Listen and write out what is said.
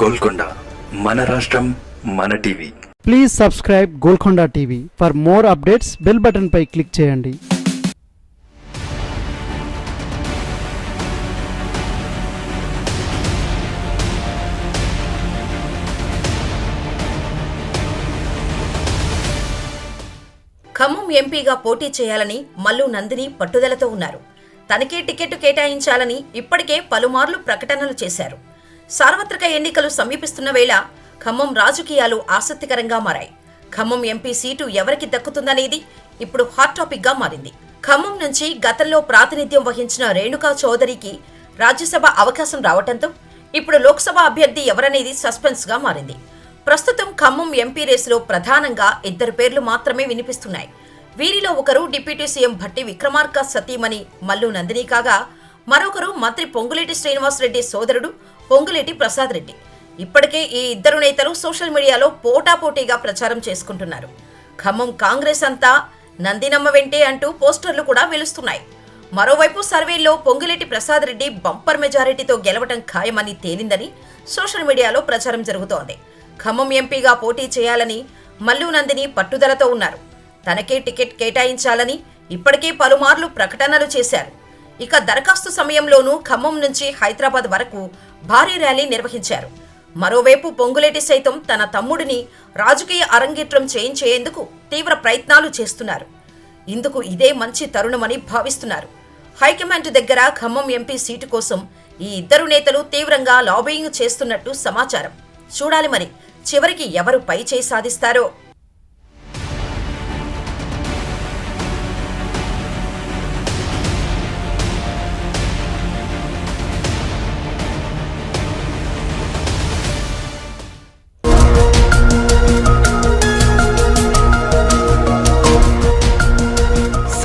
గోల్కొండ మన రాష్ట్రం మన TV. Please subscribe Golconda TV for more updates bell button pi click చేయండి. ఖమ్మం ఎంపీగా పోటీ చేయాలని మల్లు నందిని పట్టుదలతో ఉన్నారు. తనకే టికెట్ కేటాయించాలని ఇప్పటికే పలుమార్లు ప్రకటనలు చేశారు. సార్వత్రిక ఎన్నికలు సమీపిస్తున్న వేళ ఖమ్మం రాజకీయాలు ఆసక్తికరంగా మారాయి. ఖమ్మం ఎంపీ సీటు ఎవరికి దక్కుతుందనేది ఇప్పుడు హాట్ టాపిక్గా మారింది. ఖమ్మం నుంచి గతంలో ప్రాతినిధ్యం వహించిన రేణుకా చౌదరికి రాజ్యసభ అవకాశం రావటంతో ఇప్పుడు లోక్సభ అభ్యర్థి ఎవరనేది సస్పెన్స్గా మారింది. ప్రస్తుతం ఖమ్మం ఎంపీ రేసులో ప్రధానంగా ఇద్దరు పేర్లు మాత్రమే వినిపిస్తున్నాయి. వీరిలో ఒకరు డిప్యూటీ సీఎం భట్టి విక్రమార్క సతీమణి మల్లు నందిని కాగా మరొకరు మంత్రి పొంగులేటి శ్రీనివాసరెడ్డి సోదరుడు పొంగులేటి ప్రసాద్ రెడ్డి. ఇప్పటికే ఈ ఇద్దరు నేతలు సోషల్ మీడియాలో పోటాపోటీగా ప్రచారం చేసుకుంటున్నారు. ఖమ్మం కాంగ్రెస్ అంతా నందినమ్మ వెంటే అంటూ పోస్టర్లు కూడా వెలుస్తున్నాయి. మరోవైపు సర్వేల్లో పొంగులేటి ప్రసాద్ రెడ్డి బంపర్ మెజారిటీతో గెలవటం ఖాయమని తేలిందని సోషల్ మీడియాలో ప్రచారం జరుగుతోంది. ఖమ్మం ఎంపీగా పోటీ చేయాలని మల్లు నందిని పట్టుదలతో ఉన్నారు. తనకే టికెట్ కేటాయించాలని ఇప్పటికే పలుమార్లు ప్రకటనలు చేశారు. ఇక దరఖాస్తు సమయంలోనూ ఖమ్మం నుంచి హైదరాబాద్ వరకు భారీ ర్యాలీ నిర్వహించారు. మరోవైపు పొంగులేటి సైతం తన తమ్ముడిని రాజకీయ అరంగేట్రం చేయించేందుకు తీవ్ర ప్రయత్నాలు చేస్తున్నారు. ఇందుకు ఇదే మంచి తరుణమని భావిస్తున్నారు. హైకమాండ్ దగ్గర ఖమ్మం ఎంపీ సీటు కోసం ఈ ఇద్దరు నేతలు తీవ్రంగా లాబియింగ్ చేస్తున్నట్టు సమాచారం. చూడాలి మరి చివరికి ఎవరు పై చేయి సాధిస్తారో?